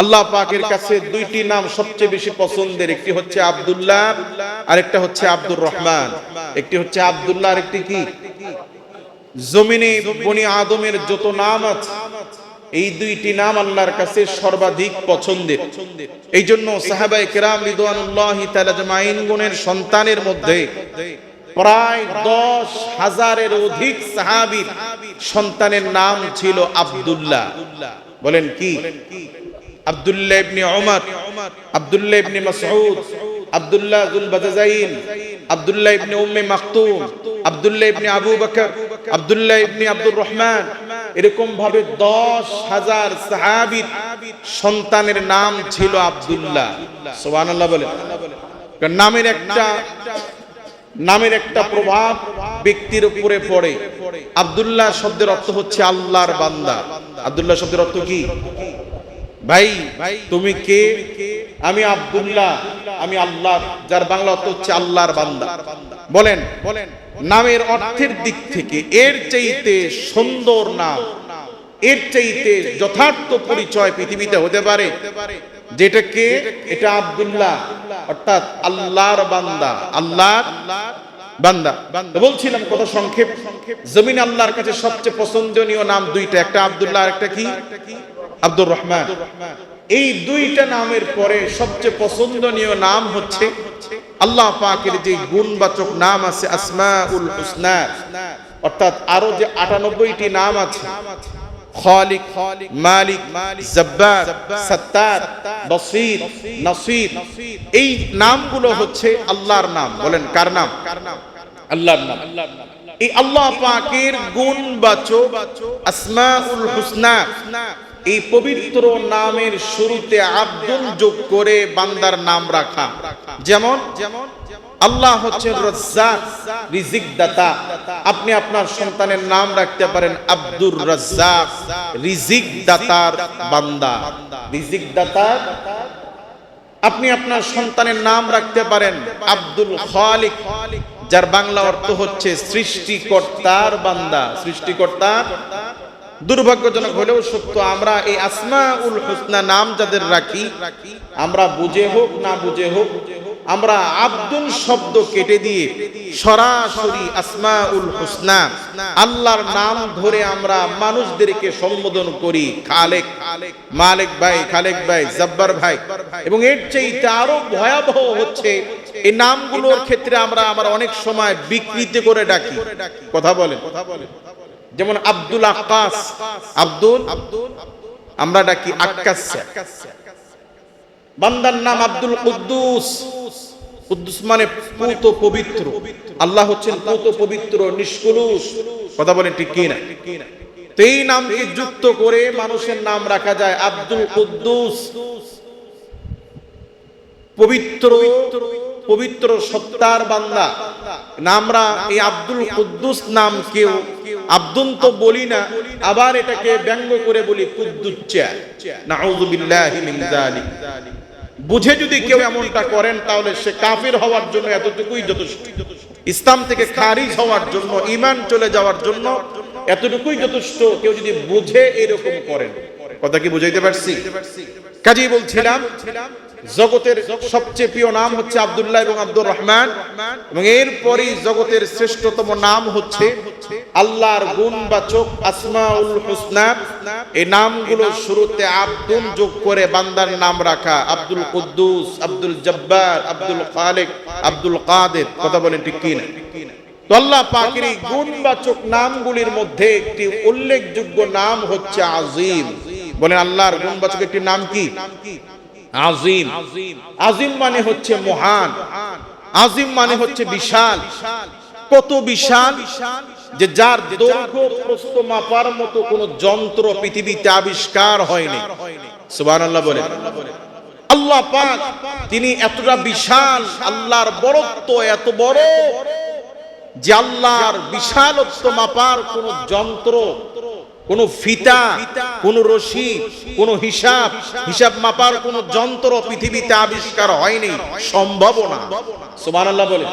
আল্লাহ পাকের কাছে দুইটি নাম সবচেয়ে বেশি পছন্দের, একটি হচ্ছে আব্দুল্লাহ আর একটা হচ্ছে আব্দুর রহমান। একটি হচ্ছে আব্দুল্লাহ আর একটি কি? জমিনে বনি আদমের যত নাম আছে, এই দুইটি নাম আল্লাহর কাছে সর্বাধিক পছন্দের। এই জন্য সাহাবাই কেরাম রিদওয়ানুল্লাহি তাআলা জামাইন গুণের সন্তানের মধ্যে প্রায় দশ হাজারের অধিক সাহাবীর সন্তানের নাম ছিল আব্দুল্লাহ। বলেন কি? ওমর মাসউদ উম্মে মাকতুম আবু বকর আব্দুর রহমান। এরকম ভাবে দশ হাজার সাহাবীর সন্তানের নাম ছিল আব্দুল্লাহ। সুবহানাল্লাহ বলে। নামের একটা নামের একটা প্রভাব ব্যক্তির উপরে পড়ে। আব্দুল্লাহ শব্দের অর্থ হচ্ছে আল্লাহর বান্দা। আব্দুল্লাহ শব্দের অর্থ কি? ভাই তুমি কে? আমি আব্দুল্লাহ। আমি আল্লাহ যার বাংলা অর্থ হচ্ছে আল্লাহর বান্দা। বলেন বলেন। নামের অর্থের দিক থেকে এর চাইতে সুন্দর নাম। এর চাইতে যথার্থ পরিচয় পৃথিবীতে হতে পারে। যেটা কে? এটা আব্দুল্লাহ। অর্থাৎ আল্লাহর বান্দা। আল্লাহর বান্দা। বলছিলাম কত সংক্ষেপ। জমিন আল্লাহর কাছে সবচেয়ে পছন্দনীয় নাম দুইটা। একটা আব্দুল্লাহ আর একটা কি? আব্দুর রহমান, এই দুইটা নামের পরে সবচেয়ে পছন্দনীয় নাম হচ্ছে আল্লাহ পাকের যে গুণবাচক নাম আছে আসমাউল হুসনা। অর্থাৎ আরও যে আটানব্বইটি নাম আছে, খালিক, মালিক, জব্বার, সত্তার, বসির, নসির, এই নামগুলো হচ্ছে আল্লাহর নাম। বলেন, কার নাম? আল্লাহর নাম। এই আল্লাহ পাকের গুণবাচক আসমাউল হুসনা। এই পবিত্র নামের শুরুতে আব্দুল যোগ করে বান্দার নাম রাখা। যেমন যেমন আল্লাহ হচ্ছেন রাজ্জাক রিজিক দাতা। আপনি আপনার সন্তানের নাম রাখতে পারেন আব্দুর রাজ্জাক রিজিক দাতার বান্দা। রিজিক দাতার? আপনি আপনার সন্তানের নাম রাখতে পারেন আব্দুল খালিক যার বাংলা অর্থ হচ্ছে সৃষ্টিকর্তার বান্দা। সৃষ্টিকর্তার? দুর্ভাগ্যজনক হলেও সত্য, আমরা এই আসমা উল হুসনা নাম যাদের রাখি, আমরা বুঝে হোক না বুঝে হোক, আমরা আব্দুল শব্দ কেটে দিয়ে সরাসরি আসমা উল হুসনা, আল্লাহর নাম ধরে আমরা মানুষদেরকে সম্বোধন করি, খালেক, মালেক ভাই, খালেক ভাই, জব্বার ভাই, এবং এর চাইতে আরও ভয়াবহ হচ্ছে, এই নামগুলোর ক্ষেত্রে আমরা আমরা অনেক সময় বিকৃতি করে ডাকি। কথা বলেন কথা বলেন। যেমন আব্দুল আকাশ আব্দুল? আব্দুল আমরা ডাকি আক্কাস বান্দার নাম আব্দুল কুদ্দুস। কুদ্দুস মানে পুত পবিত্র। আল্লাহ হচ্ছেন পুত পবিত্র নিষ্কুলুস কথা বলেন ঠিক এই নামকে যুক্ত করে মানুষের নাম রাখা যায় আব্দুল কুদ্দুস। পবিত্র পবিত্র সত্তার বান্দা। এই আব্দুল কুদ্দুস নাম কেউ আব্দুল তো বলি না, আবার এটাকে ব্যঙ্গ করে বলি বুঝে যদি কেউ এমনটা করেন, তাহলে সে কাফির হওয়ার জন্য এতটুকুই যথেষ্ট। ইসলাম থেকে খারিজ হওয়ার জন্য ইমান চলে যাওয়ার জন্য এতটুকুই যথেষ্ট, কেউ যদি বুঝে এরকম করেন। কথা কি বুঝাইতে পারছি? কাজেই বলছিলাম জগতের সবচেয়ে প্রিয় নাম হচ্ছে আব্দুল্লাহ এবং আব্দুর রহমান। এবং এরপরই জগতের শ্রেষ্ঠতম নাম হচ্ছে আল্লাহর গুণবাচক আসমাউল হুসনা। এই নামগুলো শুরুতে আব্দুল যোগ করে বান্দার নাম রাখা। আব্দুল কুদ্দুস, আব্দুল জব্বার, আব্দুল খালেক, আব্দুল কাদের, কথা বলেন ঠিক কিনা? তো আল্লাহ পাকের গুণবাচক নামগুলির মধ্যে একটি উল্লেখযোগ্য নাম হচ্ছে আজিম। বলেন আল্লাহর গুণবাচক একটি নাম কি? আজিম। আজিম মানে হচ্ছে মহান। আজিম মানে হচ্ছে বিশাল। কত বিশাল যে যার দৈর্ঘ্য প্রস্থ মাপার মতো কোন যন্ত্র পৃথিবীতে আবিষ্কার হয়নি। সুবহানাল্লাহ বলে। আল্লাহ পাক তিনি এতটা বিশাল, আল্লাহর বড়ত্ব এত বড় যে আল্লাহর বিশালত্ব মাপার কোন যন্ত্র কোন ফিতা কোন রশি কোন হিসাব হিসাব মাপার কোন যন্ত্র পৃথিবীতে আবিষ্কার হয়নি। সম্ভব না। সুবহানাল্লাহ বলে।